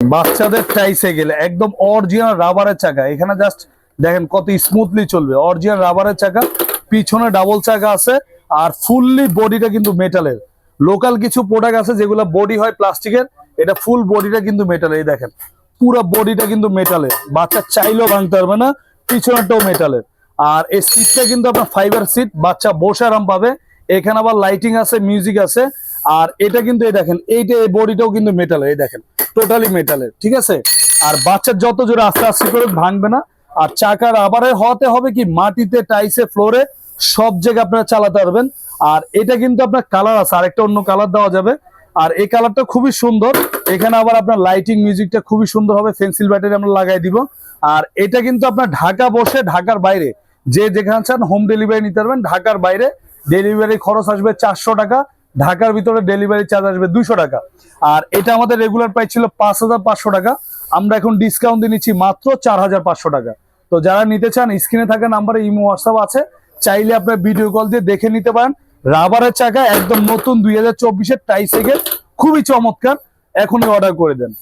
বাচ্চাদের টাইসাইকেল একদম অরিজিনাল রাবারের চাকা। এখানে জাস্ট দেখেন কত স্মুথলি চলবে। অরিজিনাল রাবারের চাকা, পিছনে ডাবল চাকা আছে, আর ফুললি বডিটা কিন্তু মেটালের লোকাল কিছু প্রোডাক্ট আছে যেগুলো বডি হয় প্লাস্টিকের এটা ফুল বডিটা কিন্তু মেটালের দেখেন, পুরো বডিটা কিন্তু মেটালের বাচ্চা চাইলেও ভাঙতে পারবে না, পিছনেরটাও মেটালের আর এই সিটটা কিন্তু আপনার ফাইবার সিট বাচ্চা বসে আরাম পাবে। এখানে আবার লাইটিং আছে মিউজিক আছে। আর এটা কিন্তু এই দেখেন, এইটা এই বডিটাও কিন্তু মেটালের এই দেখেন টোটালি মেটালের ঠিক আছে? আর বাচ্চার যত জোরে আস্তে আস্তে করে ভাঙবে না, আর চাকার আবারে হতে হবে কি, মাটিতে টাইসে ফ্লোরে সব জায়গায় আপনারা চালাতে পারবেন। আর এটা কিন্তু আপনার কালার আছে, আরেকটা অন্য কালার দেওয়া যাবে। আর এই কালারটা খুবই সুন্দর, এখানে আবার আপনার লাইটিং মিউজিকটা খুবই সুন্দর হবে পেন্সিল ব্যাটারি আমরা লাগাই দিব। আর এটা কিন্তু আপনার ঢাকা বসে, ঢাকার বাইরে, যে যেখানে চান হোম ডেলিভারি নিতে পারবেন, ঢাকার বাইরে ডেলিভারি খরচ আসবে চারশো টাকা। ঢাকার ভিতরে ডেলিভারি চার্জ আসবে দুইশো টাকা। আর এটা আমাদের রেগুলার প্রাইস ছিল পাঁচ হাজার পাঁচশো টাকা। আমরা এখন ডিসকাউন্ট দিয়ে নিচ্ছি মাত্র চার হাজার পাঁচশো টাকা। তো যারা নিতে চান স্ক্রিনে থাকা নাম্বারে ইমো হোয়াটসঅ্যাপ আছে। চাইলে আপনার ভিডিও কল দিয়ে দেখে নিতে পারেন। রাবারের চাকা একদম নতুন দুই হাজার চব্বিশের টাইসাইকেল খুবই চমৎকার। এখনই অর্ডার করে দেন।